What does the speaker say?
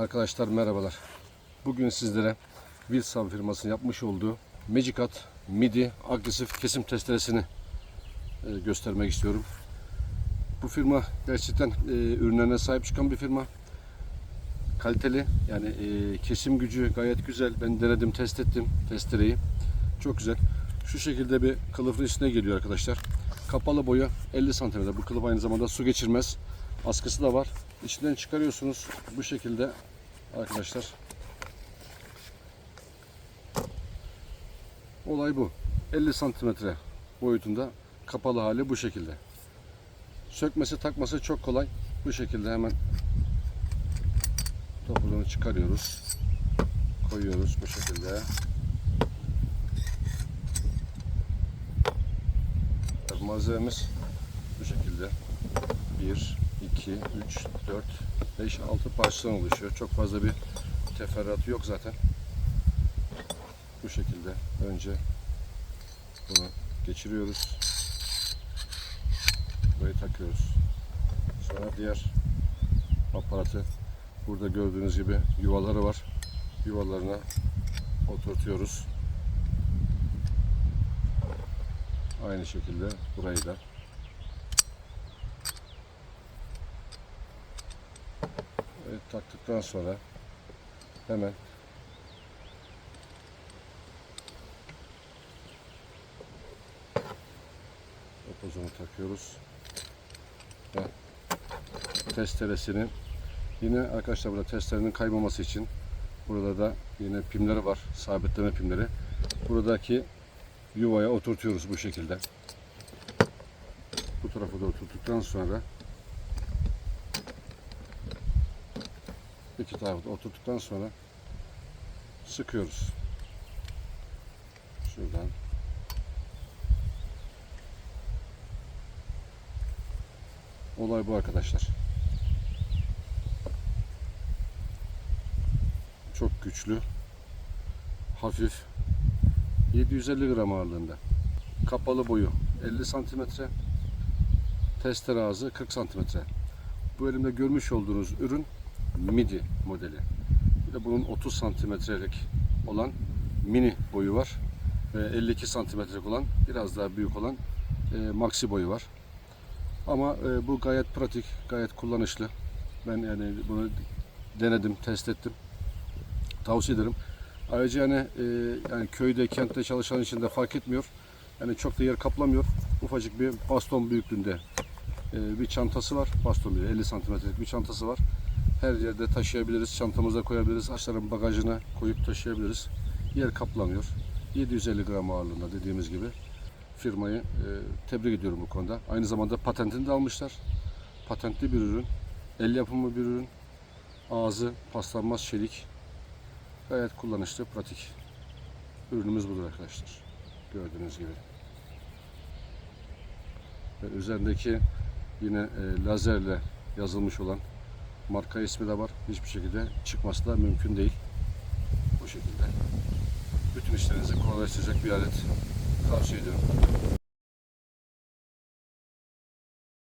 Arkadaşlar merhabalar. Bugün sizlere Wilson firmasının yapmış olduğu Magicat MIDI agresif kesim testeresini e, göstermek istiyorum. Bu firma gerçekten e, ürünlerine sahip çıkan bir firma. Kaliteli yani e, kesim gücü gayet güzel. Ben denedim, test ettim testereyi. Çok güzel. Şu şekilde bir kılıfın içine geliyor arkadaşlar. Kapalı boyu 50 cm. Bu kılıf aynı zamanda su geçirmez. Askısı da var. İçinden çıkarıyorsunuz bu şekilde arkadaşlar. Olay bu. 50 santimetre boyutunda kapalı hali bu şekilde. Sökmesi takması çok kolay. Bu şekilde hemen topuğunu çıkarıyoruz. Koyuyoruz bu şekilde. Malzememiz bu şekilde. 1, 2, 3, 4, 5, 6 parçadan oluşuyor. Çok fazla bir teferruatı yok zaten. Bu şekilde önce bunu geçiriyoruz. Burayı takıyoruz. Sonra diğer aparatı burada gördüğünüz gibi yuvaları var. Yuvalarına oturtuyoruz. Aynı şekilde burayı da taktıktan sonra hemen opozunu takıyoruz. Ve testeresinin yine arkadaşlar burada testerenin kaymaması için burada da yine pimleri var sabitleme pimleri. Buradaki yuvaya oturtuyoruz bu şekilde. Bu tarafa da oturttuktan sonra iki tarafı da oturttuktan sonra sıkıyoruz. Şuradan. Olay bu arkadaşlar. Çok güçlü. Hafif. 750 gram ağırlığında. Kapalı boyu 50 santimetre. Testere ağzı 40 santimetre. Bu elimde görmüş olduğunuz ürün MIDI modeli. Bir de bunun 30 santimetrelik olan mini boyu var. Ve 52 santimetrelik olan biraz daha büyük olan e, maxi boyu var. Ama e, bu gayet pratik, gayet kullanışlı. Ben yani bunu denedim, test ettim. Tavsiye ederim. Ayrıca yani, e, yani köyde, kentte çalışan için de fark etmiyor. Yani çok da yer kaplamıyor. Ufacık bir baston büyüklüğünde e, bir çantası var. Baston bir 50 santimetrelik bir çantası var her yerde taşıyabiliriz. Çantamıza koyabiliriz. Açların bagajına koyup taşıyabiliriz. Yer kaplamıyor. 750 gram ağırlığında dediğimiz gibi firmayı e, tebrik ediyorum bu konuda. Aynı zamanda patentini de almışlar. Patentli bir ürün. El yapımı bir ürün. Ağzı paslanmaz çelik. Gayet kullanışlı, pratik. Ürünümüz budur arkadaşlar. Gördüğünüz gibi. Ve üzerindeki yine e, lazerle yazılmış olan Marka ismi de var. Hiçbir şekilde çıkması da mümkün değil. Bu şekilde. Bütün işlerinizi kolaylaştıracak bir alet tavsiye ediyorum.